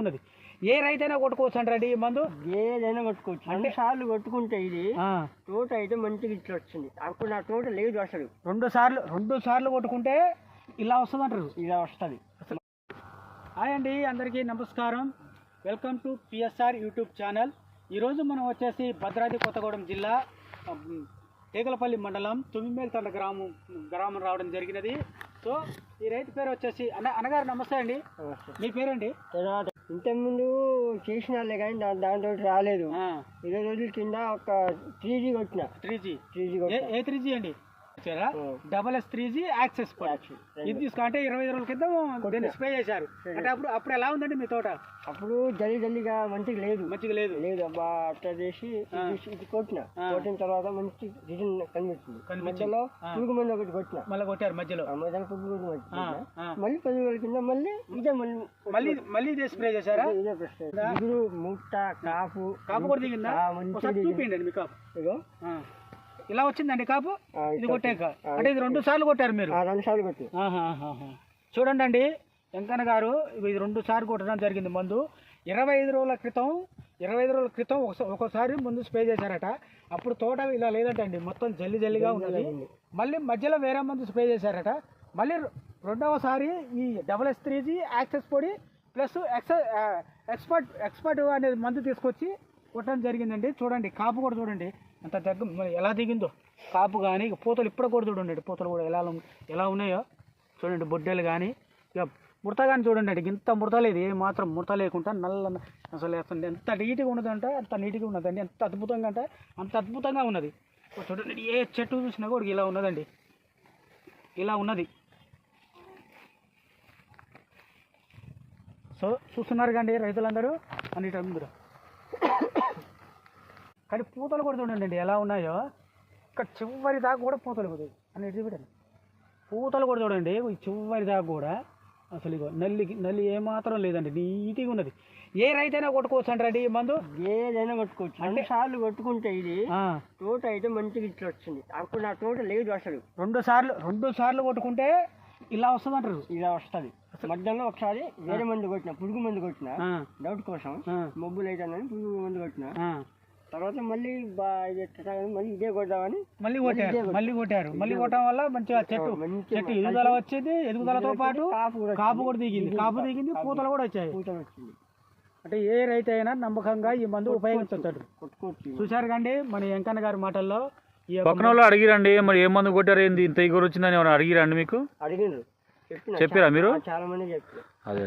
ఉన్నది. ఏ రైతైనా కొట్టుకోవచ్చు అంటారండి ఈ మందు? ఏదైనా కొట్టుకోవచ్చు. రెండు సార్లు కొట్టుకుంటే ఇది తోట అయితే మంచిగా ఇట్లా వచ్చింది. అప్పుడు నా తోట లేదు అసలు. రెండు సార్లు రెండు సార్లు కొట్టుకుంటే ఇలా వస్తుంది అంటారు ఇలా వస్తుంది. హాయ్ అండి అందరికీ నమస్కారం. Welcome to PSR YouTube channel. ఈరోజు మనం వచ్చేసి భద్రాద్రి కొత్తగూడెం జిల్లా టేకలపల్లి మండలం తుమ్మిమేల్తండ గ్రామం గ్రామం రావడం జరిగినది. సో ఈ రైతు పేరు వచ్చేసి అన్న అన్నగారు నమస్తే అండి. మీ పేరండి? ఇంతకుముందు చేసినాలే కానీ దా దాంతో రాలేదు. ఇరవై రోజుల కింద ఒక త్రీ జీ కొట్టిన. త్రీ జీ త్రీ జీ ఏ త్రీ జీ అండి? వచ్చారా? Double S three G access ఇది తీసుకో అంటే ఇరవై రోజుల క్రితం దీన్ని స్ప్రే చేశారు. అంటే అప్పుడు అప్పుడు ఎలా ఉందండి మీ తోట? అప్పుడు జల్లి జల్లిగా మంచిగా లేదు. మంచిగా లేదు. లేదు అబ్బా అట్లా చేసి ఇది- కొట్టిన. కొట్టిన తర్వాత మంచి రిటర్న్ కనిపిస్తుంది. మధ్యలో. పురుగు మంది ఒకటి కొట్టిన. మళ్ళీ కొట్టారు మధ్యలో. మధ్యలో పురుగు. మళ్ళీ పది రోజుల కింద మళ్ళీ ఇదే మళ్ళీ మళ్ళీ మళ్ళీ ఇదే స్ప్రే చేశారా? ఇదే- ముట్ట కాపు. కాపు కూడా దిగిందా? ఒకసారి. చూపించండి మీ కాపు. ఇగో. ఇలా వచ్చిందండి కాపు? ఇది కొట్టాక. అంటే ఇది రెండు సార్లు కొట్టారు మీరు? రెండు సార్లు కొట్టి. చూడండి అండి వెంకన్న గారు ఇది రెండు సార్లు కొట్టడం జరిగింది మందు. ఇరవై ఐదు రోజుల క్రితం ఇరవై ఐదు రోజుల క్రితం ఒకసా- ఒకసారి ముందు స్ప్రే చేశారట. అప్పుడు తోట ఇలా లేదంటండి. మొత్తం జల్లి జల్లిగా ఉన్నది. మళ్ళీ మధ్యలో వేరే మందు స్ప్రే చేశారట. మళ్ళీ రెండవసారి ఈ double S three G access పొడి ప్లస్ ఎక్స ఎక్స్పర్ట్ ఎక్స్పర్ట్ అనేది మందు తీసుకొచ్చి కొట్టడం జరిగిందండి. చూడండి కాపు కూడా చూడండి. అంత దగ్గర ఎలా దిగిందో. కాపు కానీ పూతలు ఇప్పుడు కూడా చూడండి పూతలు కూడా ఎలా ఎలా ఉన్నాయో. చూడండి బొడ్డెలు కానీ ఇక ముడత కానీ చూడండి అండి. ఇంత ముడత లేదు. ఏ మాత్రం ముడత లేకుండా నల్ల అసలు అసలు ఎంత నీట్గా ఉన్నదంటే అంత నీట్గా ఉన్నదండి. ఎంత అద్భుతంగా అంటే అంత అద్భుతంగా ఉన్నది. చూడండి ఏ చెట్టు చూసినా కూడా ఇలా ఉన్నదండి. ఇలా ఉన్నది. సో చూస్తున్నారు కండి రైతులందరూ. అన్నిటి అందరూ కానీ పూతలు కూడా చూడండి ఎలా ఉన్నాయో. ఇక్కడ చివరి దాకా కూడా పూతలు పోతాయి. అని చూడండి పూతలు కూడా చూడండి. చివరి దాకా కూడా అసలు ఇగో నల్లి నల్లి ఏమాత్రం లేదండి. నీట్గా ఉన్నది. ఏ రైతైనా కొట్టుకోవచ్చు అంటారండి ఈ మందు? ఏదైనా కొట్టుకోవచ్చు. రెండు సార్లు కొట్టుకుంటే ఇది తోట అయితే మంచిగా ఇట్లా వచ్చింది. అప్పుడు నా తోట లేదు అసలు. రెండు సార్లు రెండు సార్లు కొట్టుకుంటే ఇలా వస్తుంది అంటారు ఇలా వస్తుంది. మధ్యలో ఒకసారి వేరే మందు కొట్టిన పురుగు మందు కొట్టిన డౌట్ కోసం మబ్బులు అయితే పురుగు మందు కొట్టిన. తర్వాత మళ్ళీ మళ్ళీ ఇదే కొడదామని మళ్ళీ కొట్టారు. మళ్ళీ కొట్టారు. మళ్ళీ కొట్టడం వల్ల మంచిగా చెట్టు చెట్టు ఎదుగుదల వచ్చింది. ఎదుగుదలతో పాటు కాపు కూడా దిగింది. కాపు దిగింది పూతలు కూడా వచ్చాయి. వచ్చింది. అంటే ఏ రైతు అయినా నమ్మకంగా ఈ మందు ఉపయోగించవచ్చు కొట్టుకోవచ్చు. చూశారు కండి మన వెంకన్న గారి మాటల్లో పక్కన వాళ్ళు అడిగిరండి మరి ఏ మందు కొట్టారు ఏంది? ఇంత ఇగురు వచ్చిందని ఏమైనా అడిగిరండి మీకు? అడిగిండ్రు. చెప్పారా మీరు? చాలా మంది చెప్పారు. అదే